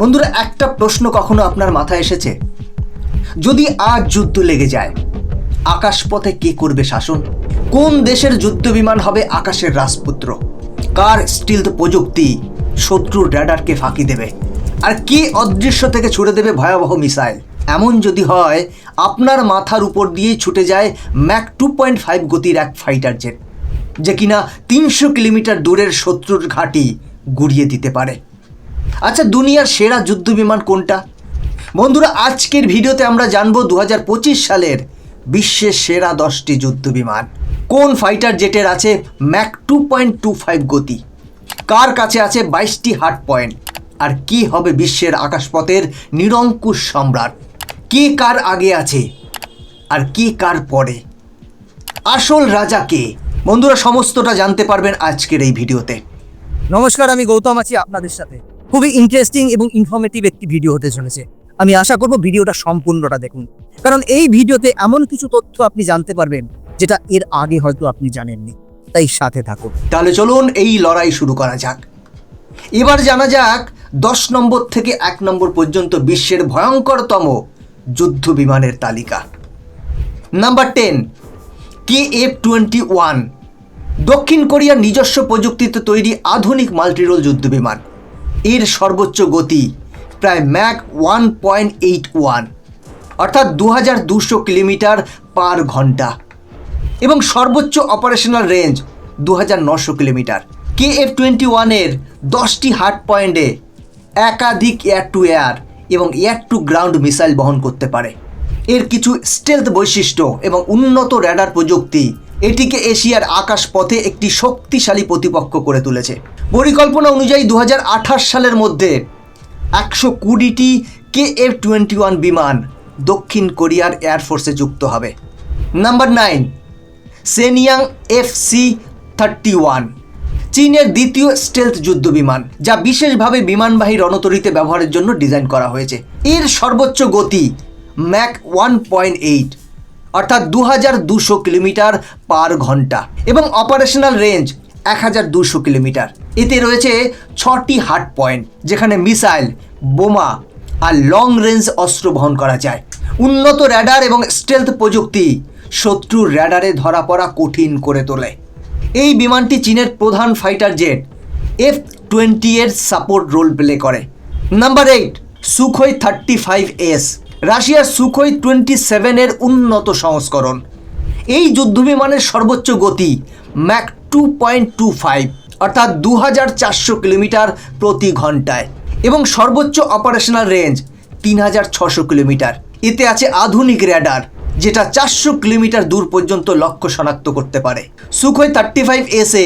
বন্ধুরা, একটা প্রশ্ন কখনো আপনার মাথায় এসেছে? যদি আজ যুদ্ধ লেগে যায়, আকাশপথে কে করবে শাসন? কোন দেশের যুদ্ধ বিমান হবে আকাশের রাজপুত্র? কার স্টিলথ প্রযুক্তি শত্রুর র্যাডারকে ফাঁকি দেবে? আর কে অদৃশ্য থেকে ছুড়ে দেবে ভয়াবহ মিসাইল? এমন যদি হয়, আপনার মাথার উপর দিয়েই ছুটে যায় ম্যাক টু পয়েন্ট ফাইভ গতির এক ফাইটার জেট, যে কিনা তিনশো কিলোমিটার দূরের শত্রুর ঘাঁটি গুড়িয়ে দিতে পারে। আচ্ছা দুনিয়ার সেরা যুদ্ধ বিমান কোনটা? বন্ধুরা, আজকের ভিডিওতে আমরা জানব দু হাজার পঁচিশ সালের বিশ্বের সেরা দশটি যুদ্ধ বিমান। কোন ফাইটার জেটের আছে Mach two point two five গতি? কার কাছে আছে বাইশটি হার্ট পয়েন্ট? আর কি হবে বিশ্বের আকাশপথের নিরঙ্কুশ সম্রাট? কে কার আগে আছে? আর কে কার পরে? আসল রাজা কে? বন্ধুরা, সমস্তটা জানতে পারবেন আজকের এই ভিডিওতে। নমস্কার, আমি গৌতম আছি আপনাদের সাথে। খুবই ইন্টারেস্টিং এবং ইনফরমেটিভ একটি ভিডিও হতে চলেছে। আমি আশা করব ভিডিওটা সম্পূর্ণটা দেখুন। কারণ এই ভিডিওতে এমন কিছু তথ্য আপনি জানতে পারবেন, যেটা এর আগে হয়তো আপনি জানেননি। তাই সাথে থাকুন। তাহলে চলুন এই লড়াই শুরু করা যাক। এবার জানা যাক, দশ নম্বর থেকে এক নম্বর পর্যন্ত বিশ্বের ভয়ঙ্করতম যুদ্ধ বিমানের তালিকা। Number ten K F twenty one দক্ষিণ কোরিয়ার নিজস্ব প্রযুক্তিতে তৈরি আধুনিক মাল্টিরোল যুদ্ধ বিমান। এর সর্বোচ্চ গতি প্রায় Mach one point eight one, অর্থাৎ দু হাজার দুশো কিলোমিটার পার ঘণ্টা। এবং সর্বোচ্চ অপারেশনাল রেঞ্জ দু হাজার নশো কিলোমিটার। কে এফ টোয়েন্টি ওয়ানের দশটি হার্ট পয়েন্টে একাধিক এয়ার টু এয়ার এবং এয়ার টু গ্রাউন্ড মিসাইল বহন করতে পারে। এর কিছু স্টেলথ বৈশিষ্ট্য এবং উন্নত র্যাডার প্রযুক্তি এটিকে এশিয়ার আকাশপথে একটি শক্তিশালী প্রতিপক্ষ করে তুলেছে। পরিকল্পনা অনুযায়ী দু হাজার আঠাশ সালের মধ্যে একশো কুড়িটি কে এফ টোয়েন্টি ওয়ান বিমান দক্ষিণ কোরিয়ার এয়ারফোর্সে যুক্ত হবে। Number nine, Shenyang F C thirty one, চীনের দ্বিতীয় স্টেলথ যুদ্ধ বিমান, যা বিশেষভাবে বিমানবাহী রণতরীতে ব্যবহারের জন্য ডিজাইন করা হয়েছে। এর সর্বোচ্চ গতি ম্যাক ওয়ান পয়েন্ট এইট, অর্থাৎ দু হাজার দুশো কিলোমিটার পার ঘণ্টা এবং অপারেশনাল রেঞ্জ এক হাজার দুশো কিলোমিটার। এতে রয়েছে ছটি হার্ট পয়েন্ট, যেখানে মিসাইল, বোমা আর লং রেঞ্জ অস্ত্র বহন করা যায়। উন্নত র্যাডার এবং স্টেলথ প্রযুক্তি শত্রুর র্যাডারে ধরা পড়া কঠিন করে তোলে। এই বিমানটি চীনের প্রধান ফাইটার জেট এফ টোয়েন্টি এর সাপোর্ট রোল প্লে করে। Number eight Sukhoi thirty five S রাশিয়ার সুখোই টোয়েন্টি সেভেনের উন্নত সংস্করণ। এই যুদ্ধবিমানের সর্বোচ্চ গতি Mach two point two five অর্থাৎ দু হাজার চারশো কিলোমিটার প্রতি ঘন্টায়। এবং সর্বোচ্চ অপারেশনাল রেঞ্জ তিন হাজার ছশো কিলোমিটার। এতে আছে আধুনিক র্যাডার যেটা চারশো কিলোমিটার দূর পর্যন্ত লক্ষ্য শনাক্ত করতে পারে। সুখোই থার্টি ফাইভ এসে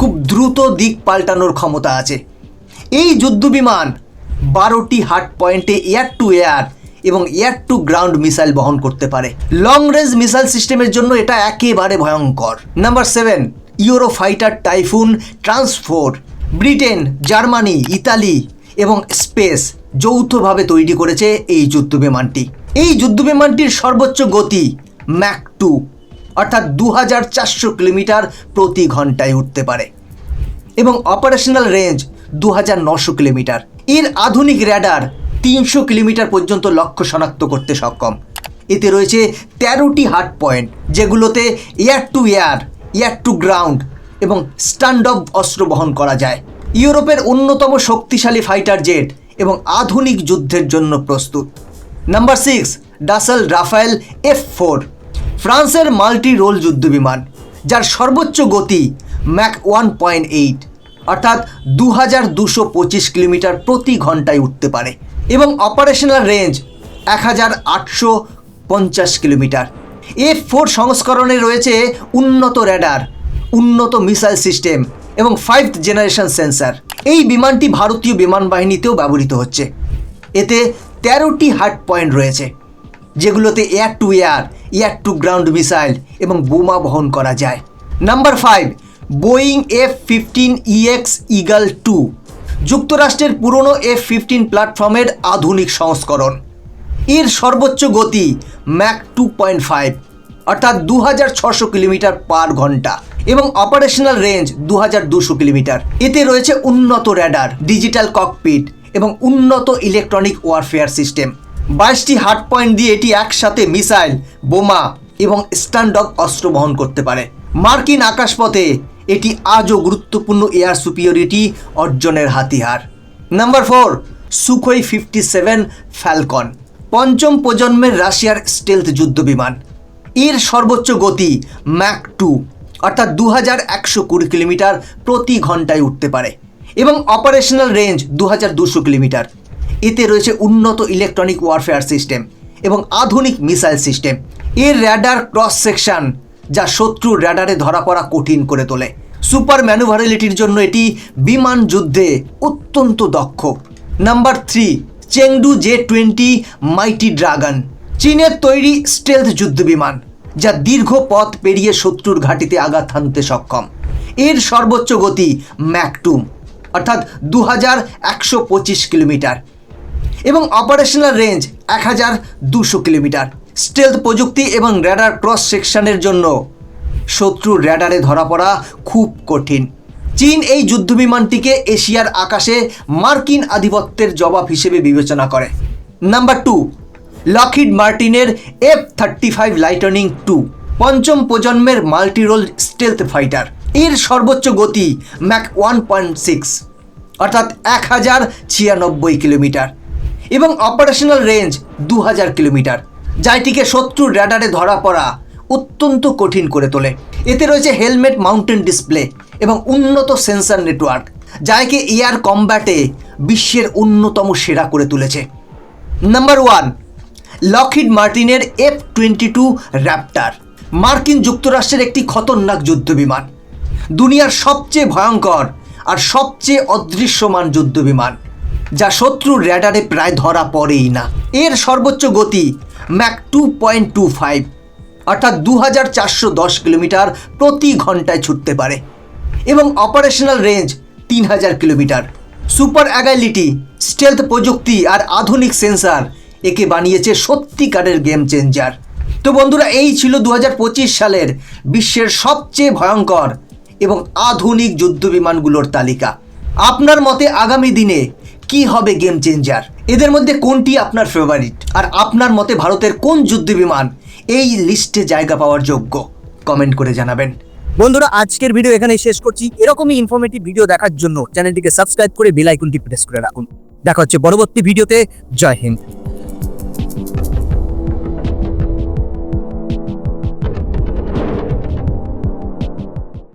খুব দ্রুত দিক পাল্টানোর ক্ষমতা আছে। এই যুদ্ধবিমান বারোটি হার্ট পয়েন্টে এয়ার টু এয়ার এবং এয়ার টু গ্রাউন্ড মিসাইল বহন করতে পারে। লং রেঞ্জ মিসাইল সিস্টেমের জন্য এটা একেবারে ভয়ঙ্কর। Number seven Euro fighter Typhoon tranche four Britain Germany Italy এবং স্পেস যৌথভাবে তৈরি করেছে এই যুদ্ধ বিমানটি এই যুদ্ধ বিমানটির সর্বোচ্চ গতি ম্যাক টু অর্থাৎ দু হাজার চারশো কিলোমিটার প্রতি ঘন্টায় উঠতে পারে এবং অপারেশনাল রেঞ্জ দু হাজার নশো কিলোমিটার। এর আধুনিক র্যাডার তিনশো কিলোমিটার পর্যন্ত লক্ষ্য শনাক্ত করতে সক্ষম। এতে রয়েছে তেরোটি হার্ট পয়েন্ট যেগুলোতে air to air air to ground এবং স্ট্যান্ড অফ অস্ত্র বহন করা যায়। ইউরোপের অন্যতম শক্তিশালী ফাইটার জেট এবং আধুনিক যুদ্ধের জন্য প্রস্তুত। Number six, Dassault Rafale F four. ফ্রান্সের মাল্টি রোল যুদ্ধবিমান যার সর্বোচ্চ গতি ম্যাক ওয়ান পয়েন্ট এইট, অর্থাৎ দু হাজার দুশো পঁচিশ কিলোমিটার প্রতি ঘন্টায় উঠতে পারে এবং অপারেশনাল রেঞ্জ এক হাজার আটশো পঞ্চাশ কিলোমিটার। এফ ফোর সংস্করণে রয়েছে উন্নত র্যাডার, উন্নত মিসাইল সিস্টেম এবং ফাইভ জেনারেশন সেন্সার এই বিমানটি ভারতীয় বিমান বাহিনীতেও ব্যবহৃত হচ্ছে। এতে তেরোটি হার্ট পয়েন্ট রয়েছে, যেগুলোতে air to air air to ground missile এবং বোমা বহন করা যায়। Number five Boeing F fifteen EX Eagle two যুক্তরাষ্ট্রের পুরনো এফ ফিফটিন প্ল্যাটফর্মের আধুনিক সংস্করণ। এর সর্বোচ্চ গতি ম্যাক টু পয়েন্ট ফাইভ অর্থাৎ দু হাজার ছশো কিলোমিটার পার ঘণ্টা এবং অপারেশনাল রেঞ্জ দু হাজার দুশো কিলোমিটার। এতে রয়েছে উন্নত র্যাডার ডিজিটাল ককপিট এবং উন্নত ইলেকট্রনিক ওয়ারফেয়ার সিস্টেম বাইশটি হার্ড পয়েন্ট দিয়ে এটি একসাথে মিসাইল বোমা এবং স্ট্যান্ডক অস্ত্র বহন করতে পারে। মার্কিন আকাশপথে এটি আজও গুরুত্বপূর্ণ এয়ার সুপিরিয়রিটি অর্জনের হাতিয়ার। Number four Sukhoi fifty seven falcon পঞ্চম প্রজন্মের রাশিয়ার স্টেলথ যুদ্ধবিমান। এর সর্বোচ্চ গতি ম্যাক টু অর্থাৎ দু হাজার একশো কুড়ি কিলোমিটার প্রতি ঘন্টায় উঠতে পারে এবং অপারেশনাল রেঞ্জ দু হাজার দুশো কিলোমিটার। এতে রয়েছে উন্নত ইলেকট্রনিক ওয়ারফেয়ার সিস্টেম এবং আধুনিক মিসাইল সিস্টেম এর র্যাডার ক্রস সেকশন যা শত্রুর র্যাডারে ধরা পড়া কঠিন করে তোলে। সুপার ম্যানুভারেলিটির জন্য এটি বিমান যুদ্ধে অত্যন্ত দক্ষ। Number three Chengdu J twenty mighty dragon, চীনের তৈরি স্টেলথ যুদ্ধবিমান যা দীর্ঘ পথ পেরিয়ে শত্রুর ঘাঁটিতে আঘাত হানতে সক্ষম। এর সর্বোচ্চ গতি ম্যাকটুম, অর্থাৎ দু হাজার একশো পঁচিশ কিলোমিটার এবং অপারেশনাল রেঞ্জ এক হাজার দুশো কিলোমিটার। স্টেলথ প্রযুক্তি এবং র্যাডার ক্রস সেকশনের জন্য শত্রুর র্যাডারে ধরা পড়া খুব কঠিন। চীন এই যুদ্ধবিমানটিকে এশিয়ার আকাশে মার্কিন আধিপত্যের জবাব হিসেবে বিবেচনা করে। নাম্বার টু, লকহিড মার্টিনের F thirty five lightning two, পঞ্চম প্রজন্মের মাল্টিরোল স্টেলথ ফাইটার। এর সর্বোচ্চ গতি ম্যাক ওয়ান পয়েন্ট সিক্স, অর্থাৎ এক হাজার ছিয়ানব্বই কিলোমিটার, এবং অপারেশনাল রেঞ্জ দু হাজার কিলোমিটার, যা এটিকে শত্রুর র্যাডারে ধরা পড়া অত্যন্ত কঠিন করে তোলে। এতে রয়েছে হেলমেট, মাউন্টেন ডিসপ্লে এবং উন্নত সেন্সার নেটওয়ার্ক যা একে এয়ার কম্ব্যাটে বিশ্বের অন্যতম সেরা করে তুলেছে। নাম্বার ওয়ান, লকহিড মার্টিনের এফ টোয়েন্টি টু র্যাপটার, মার্কিন যুক্তরাষ্ট্রের একটি খতরনাক যুদ্ধবিমান। দুনিয়ার সবচেয়ে ভয়ঙ্কর আর সবচেয়ে অদৃশ্যমান যুদ্ধবিমান, যা শত্রুর র্যাডারে প্রায় ধরা পড়েই না। এর সর্বোচ্চ গতি Mach two point two five. অর্থাৎ দু হাজার চারশো দশ কিলোমিটার প্রতি ঘন্টায় ছুটতে পারে। এবং অপারেশনাল রেঞ্জ তিন হাজার কিলোমিটার। সুপার অ্যাগাইলিটি স্টেলথ প্রযুক্তি আর আধুনিক সেন্সার একে বানিয়েছে সত্যিকারের গেম চেঞ্জার তো বন্ধুরা, এই ছিল দু হাজার পঁচিশ সালের বিশ্বের সবচেয়ে ভয়ঙ্কর এবং আধুনিক যুদ্ধবিমানগুলোর তালিকা। আপনার মতে আগামী দিনে কি হবে গেম চেঞ্জার এদের মধ্যে কোনটি আপনার ফেভারিট আর আপনার মতে ভারতের কোন যুদ্ধবিমান এই লিস্টে জায়গা পাওয়ার যোগ্য। কমেন্ট করে জানাবেন। বন্ধুরা, আজকের ভিডিও এখানে শেষ করছি। এরকমই ইনফরমেটিভ ভিডিও দেখার জন্য চ্যানেলটিকে সাবস্ক্রাইব করে বেল আইকনটি প্রেস করে রাখুন। দেখা হচ্ছে পরবর্তী ভিডিওতে জয় হিন্দ।